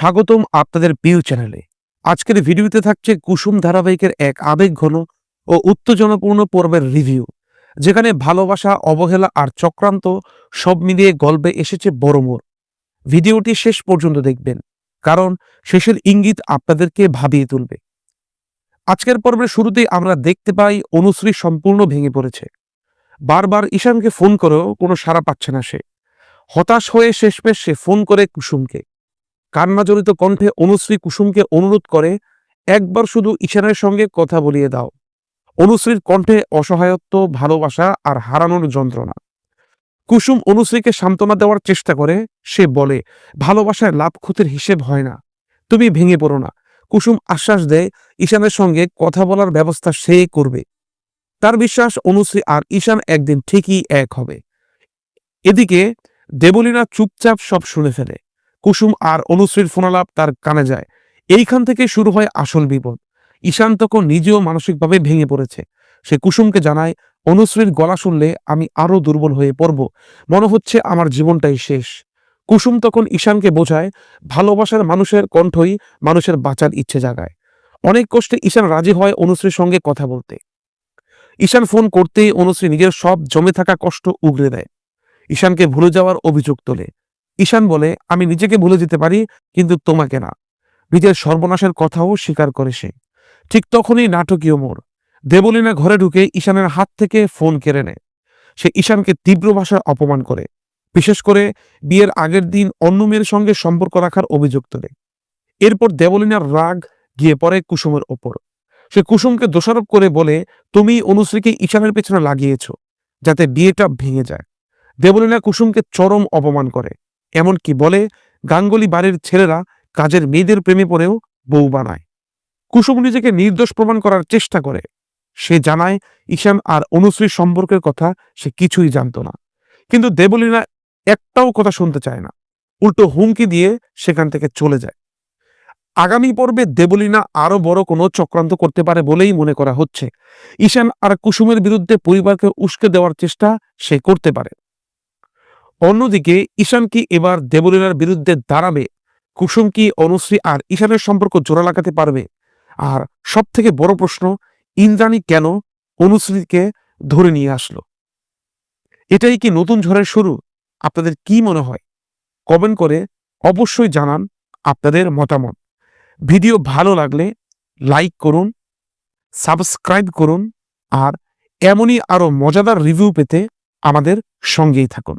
স্বাগতম আপনাদের প্রিয় চ্যানেলে। আজকের ভিডিওতে থাকছে কুসুম ধারাবাহিকের এক আবেগ ঘন ও উত্তেজনাপূর্ণ পর্বের রিভিউ, যেখানে ভালোবাসা, অবহেলা আর চক্রান্ত সব মিলিয়ে গল্পে এসেছে বড় মোড়। ভিডিওটি শেষ পর্যন্ত দেখবেন, কারণ শেষের ইঙ্গিত আপনাদেরকে ভাবিয়ে তুলবে। আজকের পর্বের শুরুতেই আমরা দেখতে পাই অনুশ্রী সম্পূর্ণ ভেঙে পড়েছে। বারবার ঈশানকে ফোন করেও কোনো সাড়া পাচ্ছে না সে। হতাশ হয়ে শেষমেশ সে ফোন করে কুসুমকে। কান্নাজড়িত কণ্ঠে অনুশ্রী কুসুমকে অনুরোধ করে, একবার শুধু ঈশানের সঙ্গে কথা বলিয়ে দাও। অনুশ্রীর কণ্ঠে অসহায়ত্ব, ভালোবাসা আর হারানোর যন্ত্রণা। কুসুম অনুশ্রীকে সান্ত্বনা দেওয়ার চেষ্টা করে, সে বলে, ভালোবাসায় লাভ ক্ষতির হিসেব হয় না। তুমি ভেঙে পড়ো না। কুসুম আশ্বাস দেয়, ঈশানের সঙ্গে কথা বলার ব্যবস্থা সে করবে। তার বিশ্বাস, অনুশ্রী আর ঈশান একদিন ঠিকই এক হবে। এদিকে দেবলীনা চুপচাপ সব শুনে ফেলে। কুসুম আর অনুশ্রীর ফোনালাপ তার কানে যায়। এইখান থেকে শুরু হয় আসল বিপদ। ঈশান তখন নিজেও মানসিকভাবে ভেঙে পড়েছে। সে কুসুমকে জানায়, অনুশ্রীর গলা শুনলে আমি আরও দুর্বল হয়ে পড়ব। মনে হচ্ছে আমার জীবনটাই শেষ। কুসুম তখন ঈশানকে বোঝায়, ভালোবাসার মানুষের কণ্ঠই মানুষের বাঁচার ইচ্ছে জাগায়। অনেক কষ্টে ঈশান রাজি হয় অনুশ্রীর সঙ্গে কথা বলতে। ঈশান ফোন করতেই অনুশ্রী নিজের সব জমে থাকা কষ্ট উগরে দেয়। ঈশানকে ভুলে যাওয়ার অভিযোগ তোলে। ঈশান বলে, আমি নিজেকে ভুলে যেতে পারি, কিন্তু তোমাকে না। নিজের সর্বনাশের কথাও স্বীকার করে সে। ঠিক তখনই নাটকীয় মোড়। দেবলীনা ঘরে ঢুকে ঈশানের হাত থেকে ফোন কেড়ে নেয়। সে ঈশানকে তীব্র ভাষায় অপমান করে। বিশেষ করে বিয়ের আগের দিন অন্য মেয়ের সঙ্গে সম্পর্ক রাখার অভিযোগ তোলে। এরপর দেবলীনার রাগ গিয়ে পড়ে কুসুমের ওপর। সে কুসুমকে দোষারোপ করে বলে, তুমি অনুশ্রীকে ঈশানের পেছনে লাগিয়েছ, যাতে বিয়েটা ভেঙে যায়। দেবলীনা কুসুমকে চরম অপমান করে। এমনকি বলে, গাঙ্গুলি বাড়ির ছেলেরা কাজের মেয়েদের প্রেমে পড়েও বউ বানায়। কুসুম নিজেকে নির্দোষ প্রমাণ করার চেষ্টা করে। সে জানায়, ঈশান আর অনুশ্রীর সম্পর্কের কথা সে কিছুই জানতো না। কিন্তু দেবলীনা একটাও কথা শুনতে চায় না। উল্টো হুমকি দিয়ে সেখান থেকে চলে যায়। আগামী পর্বে দেবলীনা আরও বড় কোনো চক্রান্ত করতে পারে বলেই মনে করা হচ্ছে। ঈশান আর কুসুমের বিরুদ্ধে পরিবারকে উস্কে দেওয়ার চেষ্টা সে করতে পারে। অন্যদিকে ঈশান কি এবার দেবলীনার বিরুদ্ধে দাঁড়াবে? কুসুম কি অনুশ্রী আর ঈশানের সম্পর্ক জোড়া লাগাতে পারবে? আর সব থেকে বড় প্রশ্ন, ইন্দ্রাণী কেন অনুশ্রীকে ধরে নিয়ে আসলো? এটাই কি নতুন ঝড়ের শুরু? আপনাদের কি মনে হয়? কমেন্ট করে অবশ্যই জানান আপনাদের মতামত। ভিডিও ভালো লাগলে লাইক করুন, সাবস্ক্রাইব করুন আর এমনই আরও মজাদার রিভিউ পেতে আমাদের সঙ্গেই থাকুন।